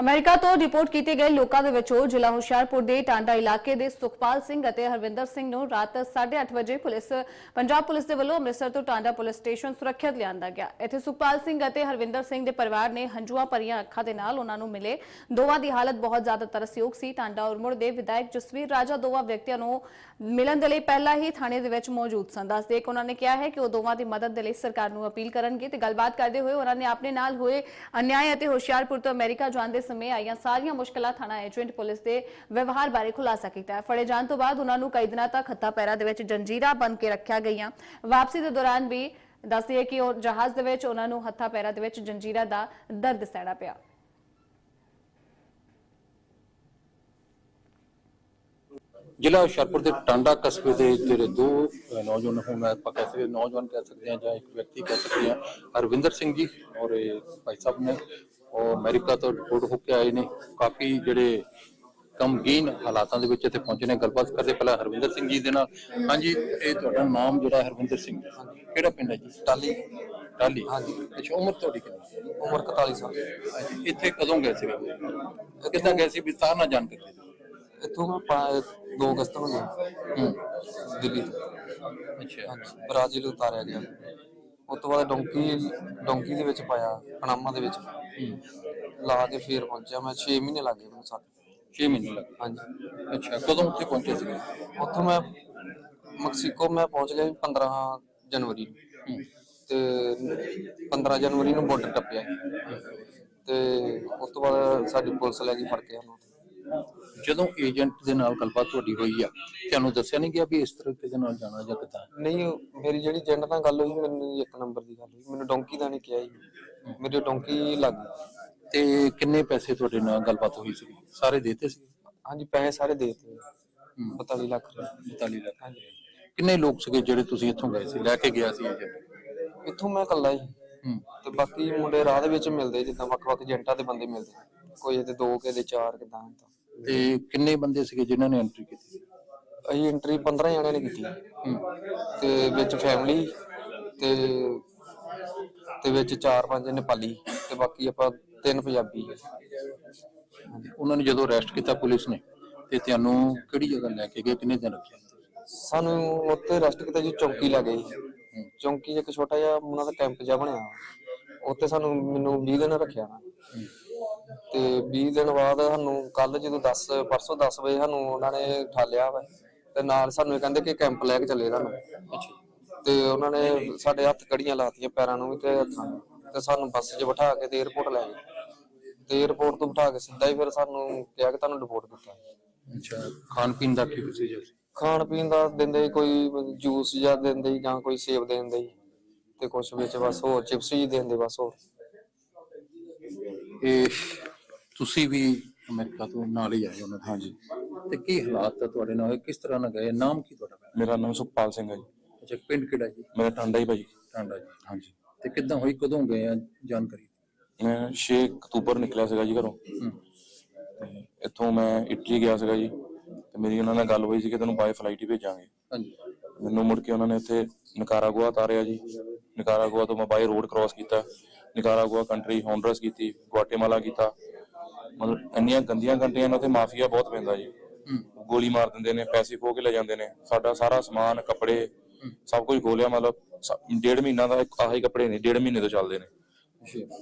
America ਤੋਂ report ਕੀਤੇ ਗਏ ਲੋਕਾਂ ਦੇ ਵਿੱਚੋਂ ਜ਼ਿਲ੍ਹਾ ਹੁਸ਼ਿਆਰਪੁਰ ਦੇ ਟਾਂਡਾ ਇਲਾਕੇ ਦੇ ਸੁਖਪਾਲ ਸਿੰਘ ਅਤੇ ਹਰਵਿੰਦਰ ਸਿੰਘ ਨੂੰ ਰਾਤ 8:30 ਵਜੇ ਪੁਲਿਸ, ਪੰਜਾਬ ਪੁਲਿਸ ਦੇ ਵੱਲੋਂ ਅੰਮ੍ਰਿਤਸਰ ਤੋਂ ਟਾਂਡਾ ਪੁਲਿਸ ਸਟੇਸ਼ਨ ਸੁਰੱਖਿਅਤ ਲਿਆਂਦਾ ਗਿਆ। ਇੱਥੇ ਸੁਖਪਾਲ ਸਿੰਘ ਅਤੇ ਹਰਵਿੰਦਰ ਸਿੰਘ ਦੇ ਪਰਿਵਾਰ ਨੇ ਹੰਝੂਆਂ ਭਰੀਆਂ ਅੱਖਾਂ ਦੇ ਨਾਲ ਉਹਨਾਂ ਨੂੰ ਮਿਲੇ। ਦੋਵਾਂ ਦੀ ਹਾਲਤ ਬਹੁਤ ਜ਼ਿਆਦਾ ਤਰਸਯੋਗ ਸੀ। ਟਾਂਡਾ ਉਰਮੁੜ ਦੇ ਵਿਧਾਇਕ ਜਸਵੀਰ ਰਾਜਾ ਦੋਵਾਂ ਵਿਅਕਤੀਆਂ ਨੂੰ ਮਿਲਣ ਦੇ ਲਈ ਪਹਿਲਾਂ ਹੀ ਥਾਣੇ ਦੇ ਵਿੱਚ ਮੌਜੂਦ ਸਨ। ਦੱਸਦੇ ਕਿ ਉਹਨਾਂ ਨੇ ਕਿਹਾ ਹੈ ਕਿ ਉਹ ਦੋਵਾਂ ਦੀ ਮਦਦ ਦੇ ਲਈ ਸਰਕਾਰ ਨੂੰ ਅਪੀਲ ਕਰਨਗੇ ਤੇ ਗੱਲਬਾਤ ਕਰਦੇ ਹੋਏ ਉਹਨਾਂ ਨੇ ਆਪਣੇ ਨਾਲ ਹੋਏ ਅਨਿਆਏ ਅਤੇ ਹੁਸ਼ਿਆਰਪੁਰ ਤੋਂ ਅਮਰੀਕਾ ਜਾਂਦੇ ਸਮੇਂ ਆਈਆਂ ਸਾਰੀਆਂ ਮੁਸ਼ਕਲਾਂ ਥਾਣਾ ਏਜੰਟ ਪੁਲਿਸ ਦੇ ਵਿਵਹਾਰ ਬਾਰੇ ਖੁਲਾਸਾ ਕੀਤਾ ਹੈ। ਫੜੇ ਜਾਣ ਤੋਂ ਬਾਅਦ ਉਹਨਾਂ ਨੂੰ ਕਈ ਦਿਨਾਂ ਤੱਕ ਹੱਥਾ ਪੈਰਾਂ ਦੇ ਵਿੱਚ ਜੰਜੀਰਾਂ ਬੰਨ ਕੇ ਰੱਖਿਆ ਗਈਆਂ। ਵਾਪਸੀ ਦੇ ਦੌਰਾਨ ਵੀ ਦੱਸਦੀ ਕਿ ਉਹ ਜਹਾਜ਼ ਦੇ ਵਿੱਚ ਉਹਨਾਂ ਨੂੰ ਹੱਥਾ ਪੈਰਾਂ ਦੇ ਵਿੱਚ ਜੰਜੀਰਾਂ ਦਾ ਦਰਦ ਸਹਿਣਾ ਪਿਆ। ਜ਼ਿਲ੍ਹਾ ਹੁਸ਼ਿਆਰਪੁਰ ਦੇ ਟਾਂਡਾ ਕਸਬੇ ਦੇ ਜਿਹੜੇ ਦੋ ਨੌਜਵਾਨ ਹੁਣ ਆਪਾਂ ਕਹਿ ਸਕਦੇ ਨੌਜਵਾਨ ਕਹਿ ਸਕਦੇ ਹਾਂ ਜਾਂ ਇੱਕ ਵਿਅਕਤੀ ਕਹਿ ਸਕਦੇ ਹਾਂ, ਹਰਵਿੰਦਰ ਸਿੰਘ ਜੀ ਔਰ ਭਾਈ ਸਾਹਿਬ ਨੇ ਉਹ ਅਮਰੀਕਾ ਤੋਂ ਰਿਪੋਰਟ ਹੋ ਕੇ ਆਏ ਨੇ। ਕਾਫੀ ਜਿਹੜੇ ਗਮਗੀਨ ਹਾਲਾਤਾਂ ਦੇ ਵਿੱਚ ਇੱਥੇ ਪਹੁੰਚੇ ਨੇ। ਗੱਲਬਾਤ ਕਰਦੇ ਪਹਿਲਾਂ ਹਰਵਿੰਦਰ ਸਿੰਘ ਜੀ ਦੇ ਨਾਲ। ਹਾਂਜੀ ਇਹ ਤੁਹਾਡਾ ਨਾਮ ਜਿਹੜਾ ਹਰਵਿੰਦਰ ਸਿੰਘ। ਕਿਹੜਾ ਪਿੰਡ ਹੈ ਜੀ? ਟਾਲੀ ਟਾਲੀ ਹਾਂਜੀ। ਅੱਛਾ ਉਮਰ ਤੁਹਾਡੀ ਕਿੰਨੀ ਹੈ? ਉਮਰ 41 ਸਾਲ। ਹਾਂਜੀ, ਇੱਥੇ ਕਦੋਂ ਗਏ ਸੀਗੇ? ਕਿੱਦਾਂ ਗਏ ਸੀ? ਵਿਸਤਾਰ ਨਾਲ ਜਾਣ ਕਰਦੇ ਇੱਥੋਂ ਮੈਂ ਪਾ- ਦੋ ਅਗਸਤ ਨੂੰ ਗਿਆ। ਹੂੰ। ਦਿੱਲੀ ਅੱਛਾ। ਬ੍ਰਾਜ਼ੀਲ ਉਤਾਰਿਆ ਗਿਆ। ਉਸ ਤੋਂ ਬਾਅਦ ਡੋਂਕੀ ਡੋਂਕੀ ਦੇ ਵਿੱਚ ਪਾਇਆ ਪਨਾਮਾ ਦੇ ਵਿੱਚ। ਲਾ ਕੇ ਫੇਰ ਪਹੁੰਚਿਆ ਮੈਂ 6 ਮਹੀਨੇ ਲੱਗੇ ਮੈਨੂੰ ਸੱਤ। 6 ਮਹੀਨੇ ਲੱਗੇ ਹਾਂਜੀ। ਅੱਛਾ ਕਦੋਂ ਉੱਥੇ ਪਹੁੰਚੇ ਸੀਗੇ? ਉੱਥੋਂ ਮੈਂ ਮੈਕਸੀਕੋ ਮੈਂ ਪਹੁੰਚ ਗਿਆ ਸੀ 15 ਜਨਵਰੀ ਨੂੰ। ਤੇ 15 ਜਨਵਰੀ ਨੂੰ ਬਾਰਡਰ ਟੱਪਿਆ ਤੇ ਉਸ ਤੋਂ ਬਾਅਦ ਸਾਡੀ ਪੁਲਿਸ ਲੈ ਗਈ ਫੜ ਕੇ ਸਾਨੂੰ। ਜਦੋਂ ਏਜੰਟ ਦੇ ਨਾਲ ਗੱਲਬਾਤ ਤੁਹਾਡੀ ਹੋਈ ਆ ਤੁਹਾਨੂੰ ਦੱਸਿਆ ਨਹੀਂ ਗਿਆ ਵੀ ਇਸ ਤਰੀਕੇ ਦੇ ਨਾਲ ਜਾਣਾ ਜਾਂ ਕਿੱਦਾਂ? ਨਹੀਂ ਉਹ ਮੇਰੀ ਜਿਹੜੀ ਏਜੰਟ ਨਾਲ ਗੱਲ ਹੋਈ ਮੈਨੂੰ ਇੱਕ ਨੰਬਰ ਦੀ ਗੱਲ ਹੋਈ। ਮੈਨੂੰ ਡੋਂਕੀ ਦਾ ਨਹੀਂ ਕਿਹਾ ਜੀ। ਮੇਰੀ ਡੋਂਕੀ ਲੱਗ ਗਈ। ਤੇ ਕਿੰਨੇ ਪੈਸੇ ਤੁਹਾਡੇ ਨਾਲ ਗੱਲਬਾਤ ਹੋਈ ਸੀ? ਸਾਰੇ ਦੇਤੇ ਸੀ? ਹਾਂਜੀ ਪੈਸੇ ਸਾਰੇ ਦੇ ਦਿੱਤੇ 45 ਲੱਖ ਰੁਪਏ। 42 ਲੱਖ। ਹਾਂਜੀ। ਕਿੰਨੇ ਲੋਕ ਸੀਗੇ ਜਿਹੜੇ ਤੁਸੀਂ ਇੱਥੋਂ ਗਏ ਸੀ? ਲੈ ਕੇ ਗਿਆ ਸੀ ਏਜੰਟ? ਇੱਥੋਂ ਮੈਂ ਇਕੱਲਾ ਹੀ। ਹੂੰ। ਤੇ ਬਾਕੀ ਮੁੰਡੇ ਰਾਹ ਦੇ ਵਿੱਚ ਮਿਲਦੇ ਜਿੱਦਾਂ ਵੱਖ-ਵੱਖ ਏਜੰਟਾਂ ਦੇ ਬੰਦੇ ਮਿਲਦੇ ਕੋਈ ਇਹਦੇ ਦੋ ਦੇ ਚਾਰ ਕਿਦਾਂ ਤੇ ਕਿੰਨੇ ਬੰਦੇ ਸੀਗੇ ਜਿਨ੍ਹਾਂ ਨੇ ਐਂਟਰੀ ਕੀਤੀ ਸੀ? ਅਸੀਂ ਐਂਟਰੀ 15 ਜਣਿਆਂ ਨੇ ਕੀਤੀ। ਤੇ ਵਿੱਚ ਫੈਮਿਲੀ ਤੇ ਤੇ ਵਿੱਚ ਚਾਰ ਪੰਜ ਨੇਪਾਲੀ ਤੇ ਬਾਕੀ ਆਪਾਂ ਤਿੰਨ ਪੰਜਾਬੀ ਉਹਨਾਂ ਨੇ ਜਦੋਂ ਅਰੈਸਟ ਕੀਤਾ ਪੁਲਿਸ ਨੇ ਤੇ ਤੁਹਾਨੂੰ ਕਿਹੜੀ ਜਗ੍ਹਾ ਲੈ ਕੇ ਗਏ ਕਿੰਨੇ ਦਿਨ ਰੱਖਿਆ ਸਾਨੂੰ ਉੱਥੇ ਰੈਸਟ ਕੀਤਾ ਜੀ ਚੌਂਕੀ ਲੈ ਗਏ। ਚੌਂਕੀ 'ਚ ਇੱਕ ਛੋਟਾ ਜਿਹਾ ਉਹਨਾਂ ਦਾ ਕੈਂਪ ਜਿਹਾ ਬਣਿਆ। ਉੱਥੇ ਸਾਨੂੰ ਮੈਨੂੰ 20 ਦਿਨ ਰੱਖਿਆ। ਤੇ 20 ਦਿਨ ਬਾਅਦ ਸਾਨੂੰ ਕੱਲ ਜਦੋਂ 10 ਪਰਸੋਂ 10 ਵਜੇ ਸਾਨੂੰ ਉਹਨਾਂ ਨੇ ਠਾਲਿਆ ਵਾ ਤੇ ਨਾਲ ਸਾਨੂੰ ਇਹ ਕਹਿੰਦੇ ਕਿ ਕੈਂਪ ਲੈ ਕੇ ਚੱਲੇ ਤੁਹਾਨੂੰ ਤੇ ਉਹਨਾਂ ਨੇ ਸਾਡੇ ਹੱਥ ਕੜੀਆਂ ਲਾਤੀਆਂ ਪੈਰਾਂ ਨੂੰ ਤੇ ਤੇ ਸਾਨੂੰ ਬੱਸ 'ਚ ਬਿਠਾ ਕੇ ਤੇ 에어ਪੋਰਟ ਲੈ ਗਏ। ਤੇ 에어ਪੋਰਟ ਤੋਂ ਬਿਠਾ ਕੇ ਸਿੱਧਾ ਹੀ ਫਿਰ ਸਾਨੂੰ ਕਿਹਾ ਕਿ ਤੁਹਾਨੂੰ ਡਿਪੋਰਟ ਕੀਤਾ। ਅੱਛਾ ਖਾਣ ਪੀਣ ਦਾ ਕੀ ਪ੍ਰੋਸੀਜਰ ਖਾਣ ਪੀਣ ਦਾ ਦਿੰਦੇ ਕੋਈ ਜੂਸ ਜਾਂ ਦਿੰਦੇ ਜਾਂ ਕੋਈ ਸੇਬ ਦੇ ਤੇ ਕੁਛ ਵਿੱਚ ਬਸ ਹੋਰ ਚਿਪਸ ਹੀ ਦਿੰਦੇ ਬਸ ਹੋਰ। ਇਹ ਤੁਸੀਂ ਵੀ ਅਮਰੀਕਾ ਤੋਂ ਨਾਲ ਹੀ ਆਏ ਹੋ ਨਾ ਹਾਂਜੀ। ਤੇ ਕੀ ਹਾਲਾਤ ਤੁਹਾਡੇ ਨਾਲ? ਕਿਸ ਤਰ੍ਹਾਂ ਨਾਲ ਗਏ? ਨਾਮ ਕੀ ਤੁਹਾਡਾ? ਮੇਰਾ ਨਾਮ ਸੁਖਪਾਲ ਸਿੰਘ ਹੈ ਜੀ। ਅੱਛਾ ਪਿੰਡ ਕਿਹੜਾ ਜੀ? ਮੇਰਾ ਟਾਂਡਾ ਹੀ ਭਾਜੀ। ਟਾਂਡਾ ਜੀ ਹਾਂਜੀ। ਤੇ ਕਿੱਦਾਂ ਹੋਈ ਕਦੋਂ ਗਏ ਆ ਜਾਣਕਾਰੀ? ਮੈਂ 6 ਅਕਤੂਬਰ ਨਿਕਲਿਆ ਸੀਗਾ ਜੀ ਘਰੋਂ। ਤੇ ਇੱਥੋਂ ਮੈਂ ਇਟਲੀ ਗਿਆ ਸੀਗਾ ਜੀ ਤੇ ਮੇਰੀ ਉਹਨਾਂ ਨਾਲ ਗੱਲ ਹੋਈ ਸੀ ਕਿ ਤੈਨੂੰ ਬਾਈ ਫਲਾਈਟ ਹੀ ਭੇਜਾਂਗੇ। ਹਾਂਜੀ। ਮੈਨੂੰ ਮੁੜ ਕੇ ਉਹਨਾਂ ਨੇ ਉੱਥੇ ਨਿਕਾਰਾਗੁਆ ਉਤਾਰਿਆ ਜੀ। ਨਿਕਾਰਾਗੁਆ ਤੋਂ ਮੈਂ ਬਾਈ ਰੋਡ ਕ੍ਰਾਸ ਕੀਤਾ। ਨਿਕਾਰਾਗੁਆ ਕੰਟਰੀ ਹੌਂਡਰਸ ਕੀਤੀ ਗੁਆਟੇਮਾਲਾ ਕੀਤਾ। ਮਤਲਬ ਇੰਨੀਆਂ ਗੰਦੀਆਂ ਕੰਟਰੀਆਂ ਨੇ ਉੱਥੇ ਮਾਫੀਆ ਬਹੁਤ ਪੈਂਦਾ ਜੀ। ਗੋਲੀ ਮਾਰ ਦਿੰਦੇ ਨੇ ਪੈਸੇ ਖੋਹ ਕੇ ਲੈ ਜਾਂਦੇ ਨੇ। ਸਾਡਾ ਸਾਰਾ ਸਮਾਨ ਕੱਪੜੇ ਸਭ ਕੁਝ ਖੋਲਿਆ ਮਤਲਬ ਸ- ਡੇਢ ਮਹੀਨਾ ਦਾ ਇੱਕ ਆਹੀ ਕੱਪੜੇ ਨੇ ਡੇਢ ਮਹੀਨੇ ਤੋਂ ਚੱਲਦੇ ਨੇ।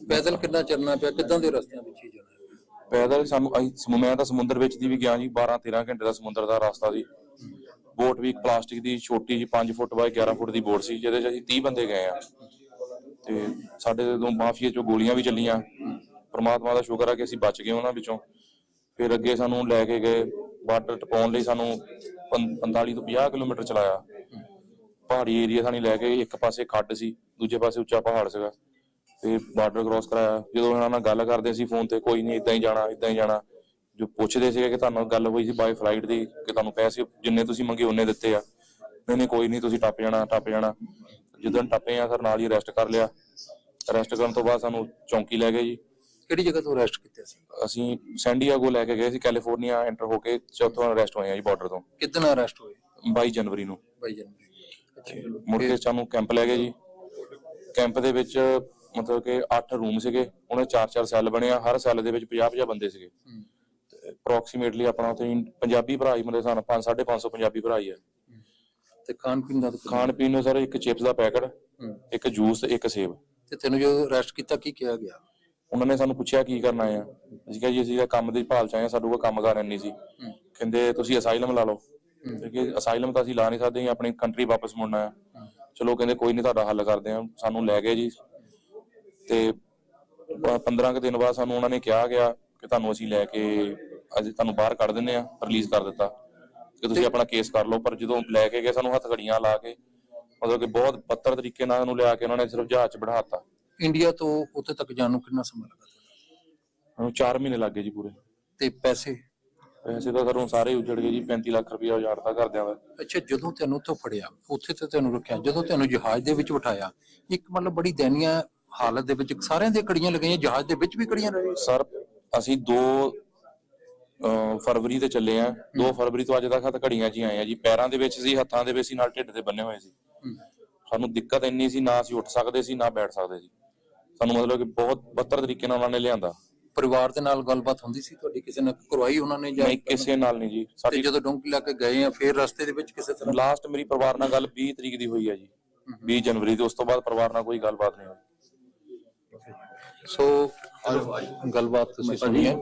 ਪੈਦਲ ਕਿੱਦਾਂ ਚੱਲਣਾ ਪਿਆ? ਕਿੱਦਾਂ ਦੇ ਰਸਤਿਆਂ ਵਿੱਚ ਹੀ ਜਾਣਾ ਹੈ? ਪੈਦਲ ਸਾਨੂੰ ਅਸੀਂ ਸਮੁ- ਮੈਂ ਤਾਂ ਸਮੁੰਦਰ ਵਿੱਚ ਦੀ ਵੀ ਗਿਆ ਜੀ 12 13 ਘੰਟੇ ਦਾ ਸਮੁੰਦਰ ਦਾ ਰਸਤਾ ਸੀ। ਬੋਟ ਵੀ ਇੱਕ ਪਲਾਸਟਿਕ ਦੀ ਛੋਟੀ ਜਿਹੀ 5 ਫੁੱਟ ਬਾਈ 11 ਫੁੱਟ ਦੀ ਬੋਟ ਸੀ ਜਿਹਦੇ 'ਚ ਅਸੀਂ 30 ਬੰਦੇ ਗਏ ਆ। ਤੇ ਸਾਡੇ ਤੋਂ ਮਾਫੀਏ ਚੋਂ ਗੋਲੀਆਂ ਵੀ ਚੱਲੀਆਂ ਪ੍ਰਮਾਤਮਾ ਦਾ ਸ਼ੁਕਰ ਆ ਕਿ ਅਸੀਂ ਬਚ ਗਏ ਉਹਨਾਂ ਵਿੱਚੋਂ। ਫਿਰ ਅੱਗੇ ਸਾਨੂੰ ਲੈ ਕੇ ਗਏ ਬਾਰਡਰ ਟਪਾਉਣ ਲਈ ਸਾਨੂੰ ਪੰ- 45 ਤੋਂ 50 ਕਿਲੋਮੀਟਰ ਚਲਾਇਆ। ਪਹਾੜੀ ਏਰੀਆ ਸਾਨੂੰ ਲੈ ਕੇ ਇੱਕ ਪਾਸੇ ਖੱਡ ਸੀ ਦੂਜੇ ਪਾਸੇ ਉੱਚਾ ਪਹਾੜ ਸੀਗਾ। ਤੇ ਬਾਰਡਰ ਕ੍ਰਾਸ ਕਰਾਇਆ। ਜਦੋਂ ਇਹਨਾਂ ਨਾਲ ਗੱਲ ਕਰਦੇ ਸੀ ਫੋਨ ਤੇ ਕੋਈ ਨਹੀਂ ਇਦਾਂ ਹੀ ਜਾਣਾ ਇਦਾਂ ਹੀ ਜਾਣਾ। ਜੋ ਪੁੱਛਦੇ ਸੀਗੇ ਕਿ ਤੁਹਾਨੂੰ ਗੱਲ ਹੋਈ ਸੀ ਬਾਈ ਫਲਾਈਟ ਦੀ ਕਿ ਤੁਹਾਨੂੰ ਪੈਸੇ ਜਿੰਨੇ ਤੁਸੀਂ ਮੰਗੇ ਉਹਨੇ ਦਿੱਤੇ ਆ। ਨਹੀਂ ਨਹੀਂ ਕੋਈ ਨਹੀਂ ਤੁਸੀਂ ਟੱਪ ਜਾਣਾ ਟੱਪ ਜਾਣਾ। ਜਦੋਂ ਟੱਪੇ ਆ ਸਰ ਨਾਲ ਹੀ ਅਰੈਸਟ ਕਰ ਲਿਆ। ਅਰੈਸਟ ਕਰਨ ਤੋਂ ਬਾਅਦ ਸਾਨੂੰ ਚੌਂਕੀ ਲੈ ਗਏ ਜੀ। ਕਿਹੜੀ ਜਗ੍ਹਾ ਤੋਂ ਅਰੈਸਟ ਕੀਤਾ ਸੀ? ਅਸੀਂ ਸੈਂਡੀਆਗੋ ਲੈ ਕੇ ਗਏ ਸੀ ਕੈਲੀਫੋਰਨੀਆ ਐਂਟਰ ਹੋ ਕੇ ਚੌਥੋਂ ਅਰੈਸਟ ਹੋਏ ਆ ਜੀ ਬਾਰਡਰ ਤੋਂ। ਕਿੱਦਾਂ ਅਰੈਸਟ ਹੋਏ? 22 ਜਨਵਰੀ ਨੂੰ। ਬਾਈ ਜਨਵਰੀ। ਅੱਛਾ ਮੁੜ ਕੇ ਸਾਨੂੰ ਕੈਂਪ ਲੈ ਗਏ ਜੀ। ਕੈਂਪ ਦੇ ਵਿੱਚ ਮਤਲਬ ਕਿ 8 ਰੂਮ ਸੀਗੇ। ਉਹਨਾਂ 4-4 ਸੈੱਲ ਬਣੇ ਆ। ਹਰ ਸੈੱਲ ਦੇ ਵਿੱਚ 50-50 ਬੰਦੇ ਸੀਗੇ। ਅਪਰੋਕਸੀਮੇਟਲੀ ਆਪਣਾ ਉੱਥੇ ਪੰਜਾਬੀ ਭਰਾ ਹੀ ਮਤਲਬ ਸਾਨੂੰ 5 550 ਪੰਜਾਬੀ ਭਰਾ ਹੀ ਆ। ਤੇ ਖਾਣ ਪੀਣ ਦਾ ਖਾਣ ਪੀਣ ਨੂੰ ਸਰ ਇੱਕ ਚਿਪਸ ਦਾ ਪੈਕਟ ਇੱਕ ਜੂਸ ਇੱਕ ਸੇਬ। ਤੇ ਤੈਨੂੰ ਜੋ ਅਰੈਸਟ ਕੀਤਾ ਕੀ ਕਿਹਾ ਗਿਆ? ਉਹਨਾਂ ਨੇ ਸਾਨੂੰ ਪੁੱਛਿਆ ਕੀ ਕਰਨਾ ਆ? ਅਸੀਂ ਕਿਹਾ ਜੀ ਅਸੀਂ ਕੰਮ ਦੀ ਭਾਲ ਚ ਆਏ ਆ ਸਾਡੇ ਕੋਲ ਕੰਮ ਕਰ ਨਹੀਂ ਸੀ। ਕਹਿੰਦੇ ਤੁਸੀਂ ਅਸਾਈਲਮ ਲਾ ਲਓ। ਕਿ ਅਸਾਈਲਮ ਤਾਂ ਅਸੀਂ ਲਾ ਨਹੀਂ ਸਕਦੇ ਆਪਣੀ ਕੰਟਰੀ ਵਾਪਸ ਮੁੜਨਾ ਆ ਚਲੋ ਕਹਿੰਦੇ ਕੋਈ ਨਹੀਂ ਤੁਹਾਡਾ ਹੱਲ ਕਰਦੇ ਆ ਸਾਨੂੰ ਲੈ ਗਏ ਜੀ। ਤੇ 15 ਕੁ ਦਿਨ ਬਾਅਦ ਸਾਨੂੰ ਉਹਨਾਂ ਨੇ ਕਿਹਾ ਗਿਆ ਕਿ ਤੁਹਾਨੂੰ ਅਸੀਂ ਲੈ ਕੇ ਅੱਜ ਤੁਹਾਨੂੰ ਬਾਹਰ ਕੱਢ ਦਿੰਨੇ ਆ ਰਿਲੀਜ਼ ਕਰ ਦਿੱਤਾ। ਕਿ ਤੁਸੀਂ ਆਪਣਾ ਕੇਸ ਕਰ ਲਓ ਪਰ ਜਦੋਂ ਲੈ ਕੇ ਗਏ ਸਾਨੂੰ ਹੱਥ ਘੜੀਆਂ ਲਾ ਕੇ ਮਤਲਬ ਕਿ ਬਹੁਤ ਬੱਤਰ ਤਰੀਕੇ ਨਾਲ ਉਹਨੂੰ ਲਿਆ ਕੇ ਉਹਨਾਂ ਨੇ ਸਿਰਫ ਜਹਾਜ਼ 'ਚ ਬਿਠਾਤਾ। ਇੰਡੀਆ ਤੋਂ ਉੱਥੇ ਤੱਕ ਜਾਣ ਨੂੰ ਕਿੰਨਾ ਸਮਾਂ ਲੱਗਾ ਉਹਨੂੰ 4 ਮਹੀਨੇ ਲੱਗ ਜੀ ਪੂਰੇ। ਤੇ ਪੈਸੇ? ਵੈਸੇ ਤਾਂ ਸਰੋਂ ਸਾਰੇ ਉਜੜ ਗਏ ਜੀ 35 ਲੱਖ ਰੁਪਇਆ ਉਜਾੜਤਾ ਘਰਦਿਆਂ ਦਾ। ਅੱਛਾ ਜਦੋਂ ਤੈਨੂੰ ਉੱਥੋਂ ਫੜਿਆ ਉੱਥੇ ਤੇ ਤੈਨੂੰ ਰੱਖਿਆ ਜਦੋਂ ਤੈਨੂੰ ਜਹਾਜ਼ ਦੇ ਵਿੱਚ ਬਿਠਾਇਆ ਇੱਕ ਮਤਲਬ ਬੜੀ ਦਇਨੀਆ ਹਾਲਤ ਦੇ ਵਿੱਚ ਸਾਰਿਆਂ ਦੇ ਕੜੀਆਂ ਲਗਾਈਆਂ ਜਹਾਜ਼ ਦੇ ਵਿੱਚ ਵੀ ਕੜੀਆਂ ਰਹੇ ਸਰ ਅਸੀਂ 2 ਫਰਵਰੀ ਤੇ ਚੱਲੇ ਆ। 2 ਫਰਵਰੀ ਤੋਂ ਅੱਜ ਤੱਕ ਹੱਥ ਘੜੀਆਂ ਹੀ ਆਏ ਆ ਜੀ ਪੈਰਾਂ ਦੇ ਵਿੱਚ ਸੀ ਹੱਥਾਂ ਦੇ ਵਿੱਚ ਸੀ ਨਾਲ ਢਿੱਡ ਤੇ ਬੰਨੇ ਹੋਏ ਸੀ। ਸਾਨੂੰ ਦਿੱਕਤ ਇੰਨੀ ਸੀ ਨਾ ਅਸੀਂ ਉੱਠ ਸਕਦੇ ਸੀ ਨਾ ਬੈਠ ਸਕਦੇ ਸੀ। ਸਾਨੂੰ ਮਤਲਬ ਕਿ ਬਹੁਤ ਬੱਤਰ ਤਰੀਕੇ ਨਾਲ ਉਹਨਾਂ ਨੇ ਲਿਆਂਦਾ। ਪਰਿਵਾਰ ਦੇ ਨਾਲ ਗੱਲਬਾਤ ਹੁੰਦੀ ਸੀ? ਤੁਹਾਡੀ ਕਿਸੇ ਨੇ ਕਰਵਾਈ ਉਹਨਾਂ ਨੇ ਜਾਂ ਨਹੀਂ ਕਿਸੇ ਨਾਲ ਨਹੀਂ ਜੀ। ਤੇ ਸਾਡੀ ਜਦੋਂ ਡੋਂਕੀ ਲਾ ਕੇ ਗਏ ਆ ਫਿਰ ਰਸਤੇ ਦੇ ਵਿੱਚ ਕਿਸੇ ਤਰ੍ਹਾਂ? ਲਾਸਟ ਮੇਰੀ ਪਰਿਵਾਰ ਨਾਲ ਗੱਲ 20 ਤਰੀਕ ਦੀ ਹੋਈ ਹੈ ਜੀ 20 ਜਨਵਰੀ ਤੇ ਉਸ ਤੋਂ ਬਾਅਦ ਪਰਿਵਾਰ ਨਾਲ ਕੋਈ ਗੱਲਬਾਤ ਨਹੀਂ ਹੋਈ। ਸੋ ਗੱਲਬਾਤ ਤੁਸੀਂ ਸੁਣੀ ਹੈ।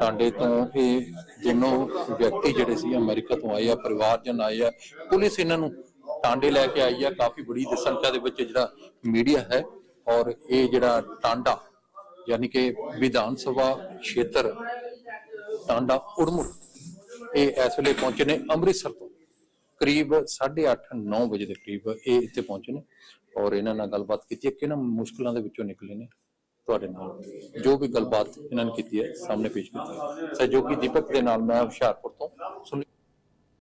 ਟਾਂਡੇ ਤੋਂ ਇਹ ਦੋਨੋਂ ਵਿਅਕਤੀ ਜਿਹੜੇ ਸੀ ਅਮਰੀਕਾ ਤੋਂ ਆਏ ਆ ਪਰਿਵਾਰਜਨ ਆਏ ਆ ਪੁਲਿਸ ਇਹਨਾਂ ਨੂੰ ਟਾਂਡੇ ਲੈ ਕੇ ਆਈ ਆ। ਕਾਫੀ ਬੜੀ ਸੰਖਿਆ ਦੇ ਵਿੱਚ ਜਿਹੜਾ ਮੀਡੀਆ ਹੈ ਔਰ ਇਹ ਜਿਹੜਾ ਟਾਂਡਾ ਯਾਨੀ ਕਿ ਵਿਧਾਨ ਸਭਾ ਖੇਤਰ, ਟਾਂਡਾ, ਉੜਮੁੜ। ਇਹ ਇਸ ਵੇਲੇ ਪਹੁੰਚੇ ਨੇ ਅੰਮ੍ਰਿਤਸਰ ਤੋਂ। ਕਰੀਬ 8:30 9 ਵਜੇ ਦੇ ਕਰੀਬ ਇਹ ਇੱਥੇ ਪਹੁੰਚੇ ਨੇ। ਔਰ ਇਹਨਾਂ ਨਾਲ ਗੱਲਬਾਤ ਕੀਤੀ ਹੈ, ਕਿਹਨਾਂ ਮੁਸ਼ਕਲਾਂ ਦੇ ਵਿੱਚੋਂ ਨਿਕਲੇ ਨੇ ਤੁਹਾਡੇ ਨਾਲ। ਜੋ ਵੀ ਗੱਲਬਾਤ ਇਹਨਾਂ ਨੇ ਕੀਤੀ ਹੈ, ਸਾਹਮਣੇ ਪੇਸ਼ ਕੀਤੀ ਹੈ। ਸਹਿਯੋਗੀ ਦੀਪਕ ਦੇ ਨਾਲ ਮੈਂ ਹੁਸ਼ਿਆਰਪੁਰ ਤੋਂ। ਸੁਨੀਲ